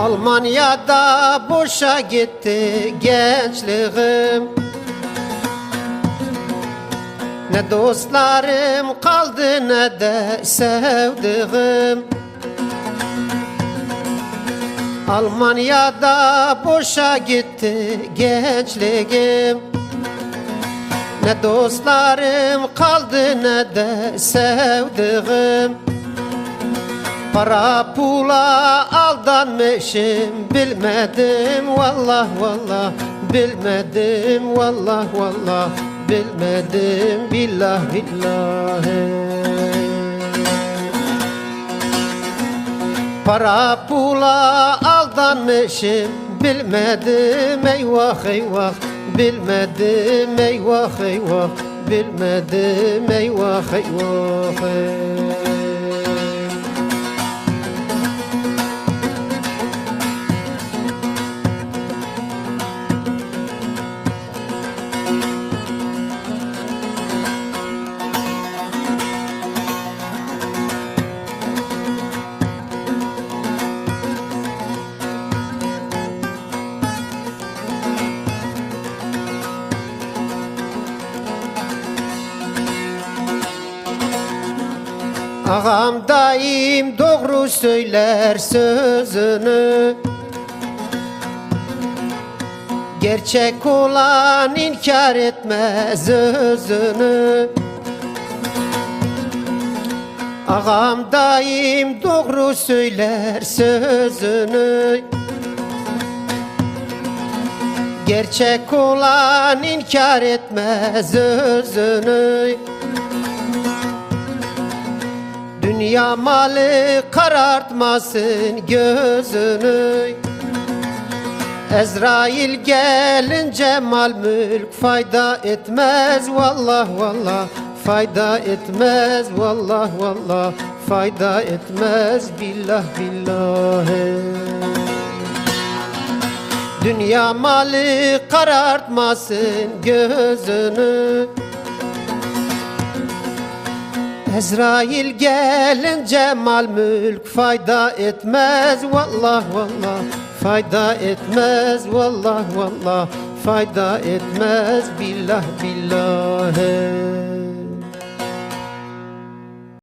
Almanya'da boşa gitti gençliğim. Ne dostlarım kaldı ne de sevdiğim. Almanya'da boşa gitti gençliğim. Ne dostlarım kaldı ne de sevdiğim. Para pula aldanmışım bilmedim vallah vallah. Bilmedim vallah vallah. Bilmedim billah billahi. Para pula aldanmışım bilmedim eyvah eyvah. Bilmedim eyvah eyvah. Bilmedim eyvah eyvah. eyvah Ağam daim doğru söyler sözünü. Gerçek olan inkar etmez özünü. Ağam daim doğru söyler sözünü. Gerçek olan inkar etmez özünü Dünya malı karartmasın gözünü. Ezrail gelince mal mülk fayda etmez Vallah vallah. Fayda etmez Vallah vallah. Fayda etmez Billah billahi. Dünya malı karartmasın gözünü Ezrail gelince mal mülk fayda etmez Vallah vallah. Fayda etmez Vallah vallah. Fayda etmez Billah billahi